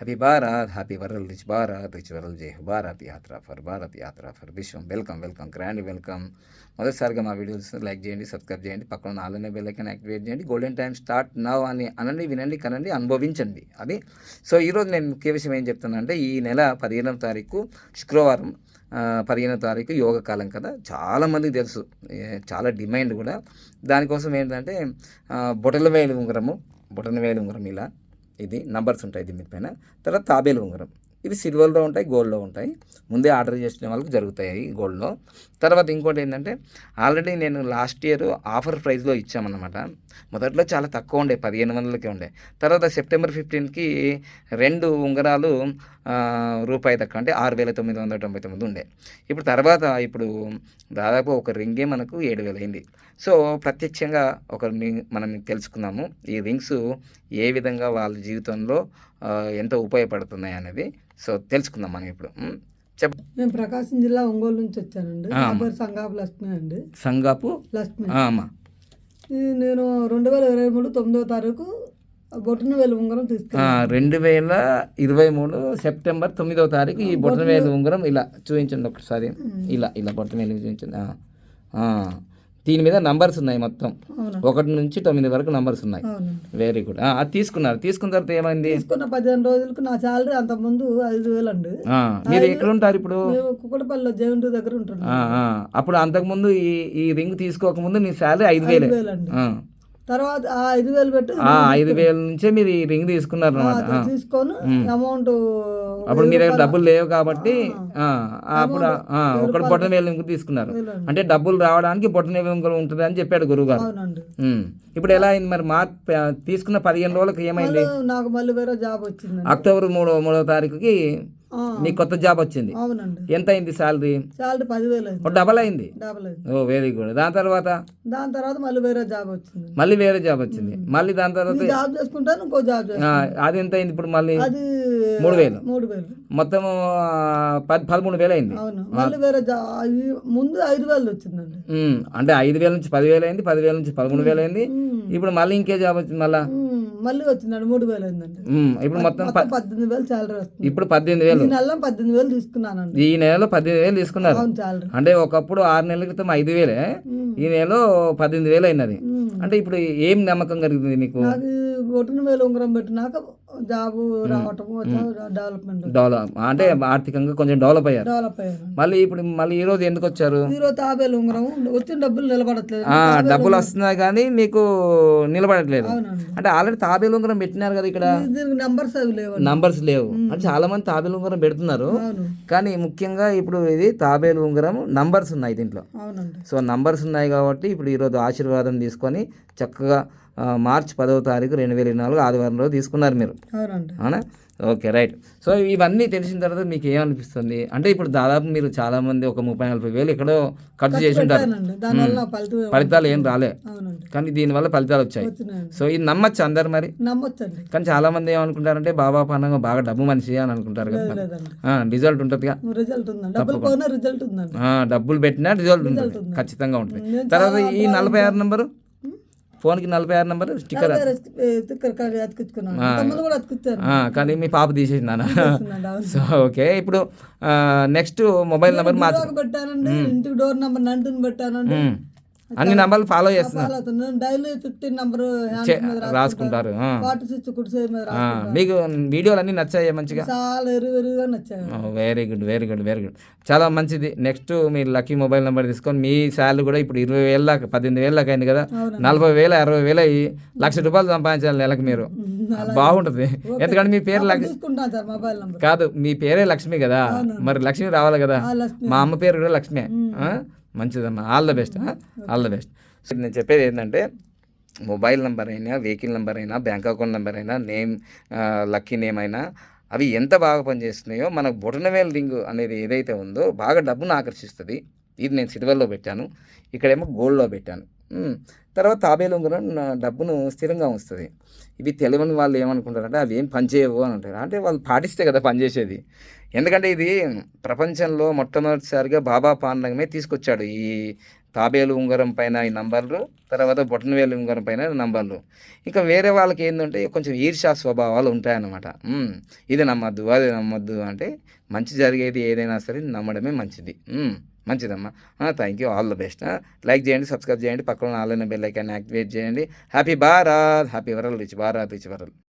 Happy Bharat happy world rich Bharat rich world జై భారత్ యాత్ర for Bharat యాత్ర ఫర్ విశ్వం వెల్కమ్ వెల్కమ్ గ్రాండ్ వెల్కమ్ మొదటిసారిగా మా వీడియోస్ లైక్ చేయండి సబ్స్క్రైబ్ చేయండి పక్కన ఉన్న ఆన్లైన్ బెల్ యాక్టివేట్ చేయండి. గోల్డెన్ టైం స్టార్ట్ నవ్ అని అనండి వినండి కనండి అనుభవించండి. అది. సో ఈరోజు నేను ముఖ్య విషయం ఏం చెప్తానంటే ఈ నెల పదిహేనవ తారీఖు శుక్రవారం పదిహేనో పదిహేనవ తారీఖు యోగ కాలం కదా. చాలామందికి తెలుసు. చాలా డిమాండ్ కూడా. దానికోసం ఏంటంటే బొటల వేలు ఉంగరము బొటన వేలు ఉంగరం ఇలా. ఇది నంబర్స్ ఉంటాయి దీని పైన. తర్వాత తాబేలు ఉంగరం. ఇవి సిల్వర్లో ఉంటాయి గోల్డ్లో ఉంటాయి. ముందే ఆర్డర్ చేసిన వాళ్ళకి జరుగుతాయి గోల్డ్లో. తర్వాత ఇంకోటి ఏంటంటే ఆల్రెడీ నేను లాస్ట్ ఇయర్ ఆఫర్ ప్రైస్లో ఇచ్చామన్నమాట. మొదట్లో చాలా తక్కువ ఉండే పదిహేను వందలకే ఉండే. తర్వాత సెప్టెంబర్ ఫిఫ్టీన్కి రెండు ఉంగరాలు రూపాయి తక్కువ అంటే ఆరు వేల తొమ్మిది వందల తొంభై తొమ్మిది ఉండే. ఇప్పుడు తర్వాత ఇప్పుడు దాదాపు ఒక రింగే మనకు ఏడు వేలు అయింది. సో ప్రత్యక్షంగా ఒక మనం తెలుసుకున్నాము ఈ రింగ్స్ ఏ విధంగా వాళ్ళ జీవితంలో ఎంత ఉపయోగపడుతున్నాయి అనేది. సో తెలుసుకుందాం మనం ఇప్పుడు. చెప్ నేను ప్రకాశం జిల్లా ఒంగోలు నుంచి వచ్చానండి. ఆ. నా పేరు సంగాపు లక్ష్మి అండి. సంగాపు? లక్ష్మి. అమ్మా. నేను రెండు వేల ఇరవై మూడు తొమ్మిదో తారీఖు బొట్టున వేలు ఉంగరం తీసుకున్నాను. రెండు వేల ఇరవై మూడు సెప్టెంబర్ తొమ్మిదవ తారీఖు ఈ బొట్టనవేలు ఉంగరం ఇలా చూపించండి ఒకసారి. ఇలా ఇలా బొట్టనవేలు చూపించండి. దీని మీద నంబర్స్ ఉన్నాయి మొత్తం. ఒకటి నుంచి తొమ్మిది వరకు నంబర్స్ ఉన్నాయి. వెరీ గుడ్ అది తీసుకున్నారు. తీసుకున్న తర్వాత ఏమైంది? తీసుకున్న పదిహేను రోజులకు నా శాలరీ అంత ముందు ఐదు వేలు అండి. మీరు ఎక్కడ ఉంటారు ఇప్పుడు? కుక్కడపల్లిలో జయంటు దగ్గర ఉంటున్నాం. ఆ, ఆ. అప్పుడు అంతకుముందు ఈ ఈ రింగ్ తీసుకోకముందు మీ శాలరీ ఐదు వేలే. తర్వాత ఆ ఐదు వేలు పెట్టి ఆ, ఐదు వేల నుంచే మీరు ఈ రింగ్ తీసుకున్నారు తీసుకొని అమౌంట్ అప్పుడు మీ దగ్గర డబ్బులు లేవు కాబట్టి అప్పుడు ఒకటి బొట్టన వేలు రింగ్ తీసుకున్నారు. అంటే డబ్బులు రావడానికి బొట్టన వేలు రింగ్ ఉంటుంది అని చెప్పాడు గురువు గారు. ఇప్పుడు ఎలా అయింది మరి మా తీసుకున్న పదిహేను రోజులకు ఏమైంది? నాకు మళ్ళీ వేరే జాబ్ వచ్చిందండి. అక్టోబర్ మూడో మూడో తారీఖుకి మీకు కొత్త జాబ్ వచ్చింది. ఎంత అయింది శాలరీ శాలరీ పదివేలు డబల్ అయింది? Oh very good. దాని తర్వాత? దాని తర్వాత మళ్ళీ వేరే జాబ్ వచ్చింది. మళ్ళీ వేరే జాబ్ వచ్చింది. మళ్ళీ దాని తర్వాత జాబ్ చేసుకుంటాను ఇంకో జాబ్ అది ఎంత అయింది ఇప్పుడు మళ్ళీ? అది మూడు వేలు. మూడు వేలు. మొత్తం పదమూడు వేలు అయింది. మళ్ళీ వేరే జాబ్ ముందు ఐదు వేలు వచ్చిందండి. అంటే ఐదు వేల నుంచి పదివేలు అయింది పదివేల నుంచి పదమూడు వేలు అయింది. ఇప్పుడు మళ్ళీ ఇంకే జాబ్ వచ్చింది మళ్ళా? మళ్ళీ వచ్చిందండి మూడు వేలు అయిందండి ఇప్పుడు మొత్తం పద్దెనిమిది వేలు శాలరీ వస్తుంది. ఇప్పుడు పద్దెనిమిది వేలు. ఈ నెలలో పద్దెనిమిది వేలు తీసుకున్నానండి ఈ నెలలో పద్దెనిమిది వేలు తీసుకున్నారు. అంటే ఒకప్పుడు ఆరు నెలల క్రితం ఐదు వేలే. ఈ నెలలో పద్దెనిమిది వేలు అయినది. అంటే ఇప్పుడు ఏం నమ్మకం కలిగింది నీకు నాకు ఒట్టిన వేలు ఉంగరం పెట్టినాక జాబు రావటం డెవలప్మెంట్ డెవలప్ అంటే ఆర్థికంగా కొంచెం డెవలప్ అయ్యారు. డెవలప్ అయ్యాను మళ్ళీ ఇప్పుడు మళ్ళీ ఈ రోజు ఎందుకు వచ్చారు? ఈరోజు తాబేలు ఉంగరం వచ్చిన డబ్బులు నిలబడట్లేదు. డబ్బులు వస్తున్నాయి కానీ మీకు నిలబడట్లేదు. అంటే ఆల్రెడీ తాబేలు ఉంగరం పెట్టినారు కదా ఇక్కడ? నెంబర్స్ అవి లేవండి. నంబర్స్ లేవు. అంటే చాలా మంది తాబేలు ఉంగరం పెడుతున్నారు. కానీ ముఖ్యంగా ఇప్పుడు ఇది తాబేలు ఉంగరం నంబర్స్ ఉన్నాయి దీంట్లో. సో నంబర్స్ ఉన్నాయి కాబట్టి ఇప్పుడు ఈరోజు ఆశీర్వాదం తీసుకొని చక్కగా మార్చి పదవ తారీఖు రెండు వేల ఇరవై నాలుగు ఆదివారం రోజు తీసుకున్నారు మీరు. అవునా? Okay right. సో ఇవన్నీ తెలిసిన తర్వాత మీకు ఏమనిపిస్తుంది? అంటే ఇప్పుడు దాదాపు మీరు చాలా మంది ఒక ముప్పై నలభై వేలు ఎక్కడో ఖర్చు చేసి ఉంటారు ఫలితాలు ఏం రాలే. కానీ దీనివల్ల ఫలితాలు వచ్చాయి. సో ఇది నమ్మచ్చు అందరు మరి? కానీ చాలా మంది ఏమనుకుంటారంటే బాబా పనంగా బాగా డబ్బు మనిషి అని అనుకుంటారు కదా రిజల్ట్ ఉందండి. డబ్బులు పెట్టినా రిజల్ట్ ఉంటుంది. ఖచ్చితంగా ఉంటుంది. తర్వాత ఈ నలభై ఆరు నెంబరు? ఫోన్కి నలభై ఆరు నెంబర్ స్టిక్కర్ కానీ మీ పాప తీసేసినాను సో ఓకే. ఇప్పుడు నెక్స్ట్ మొబైల్ నెంబర్ మార్చు. డోర్ నెంబర్ నంటుని పెట్టానండి. ఉమ్. అన్ని నెంబర్లు ఫాలో చేస్తున్నారు డైలీ ఫిఫ్టీన్ నెంబర్ రాసుకుంటారు. మీకు వీడియోలు అన్నీ నచ్చాయి. మంచిగా very good very good very good చాలా మంచిది. నెక్స్ట్ మీరు లక్కీ మొబైల్ నెంబర్ తీసుకొని మీ శాలరీ కూడా ఇప్పుడు ఇరవై వేల దాకా పద్దెనిమిది వేల దాకా అయింది కదా. నలభై వేల అరవై వేలు అయ్యి లక్ష రూపాయలు సంపాదించాలి నెలకు మీరు. బాగుంటుంది. ఎందుకంటే మీ పేరు కాదు మీ పేరే లక్ష్మి కదా. మరి లక్ష్మి రావాలి కదా. మా అమ్మ పేరు కూడా లక్ష్మే? మంచిదమ్మా all the best all the best నేను చెప్పేది ఏంటంటే మొబైల్ నెంబర్ అయినా వెహికల్ నెంబర్ అయినా బ్యాంక్ అకౌంట్ నెంబర్ అయినా నేమ్ లక్కీ నేమ్ అయినా అవి ఎంత బాగా పనిచేస్తున్నాయో మన బొటనవేల్ రింగ్ అనేది ఏదైతే ఉందో బాగా డబ్బును ఆకర్షిస్తుంది. ఇది నేను సిల్వర్లో పెట్టాను. ఇక్కడేమో గోల్డ్లో పెట్టాను. తర్వాత తాబేలు ఉంగరం నా డబ్బును స్థిరంగా ఉంచుతుంది. ఇవి తెలియని వాళ్ళు ఏమనుకుంటారంటే అవి ఏం పనిచేయవు అని అంటారు. అంటే వాళ్ళు పాటిస్తే కదా పనిచేసేది. ఎందుకంటే ఇది ప్రపంచంలో మొట్టమొదటిసారిగా బాబా పాండగమే తీసుకొచ్చాడు. ఈ తాబేలు ఉంగరం పైన ఈ నంబర్లు తర్వాత బొట్టనవేలు ఉంగరం పైన నంబర్లు. ఇంకా వేరే వాళ్ళకి ఏంటంటే కొంచెం ఈర్షా స్వభావాలు ఉంటాయన్నమాట. ఇది నమ్మద్దు అది నమ్మద్దు అంటే మంచి జరిగేది ఏదైనా సరే నమ్మడమే మంచిది. మంచిదమ్మా. Thank you all the best like చేయండి సబ్స్క్రైబ్ చేయండి పక్కన ఆన్లైన్ బెల్ ఐకాన్ యాక్టివేట్ చేయండి. Happy Bharat happy world rich Bharat rich world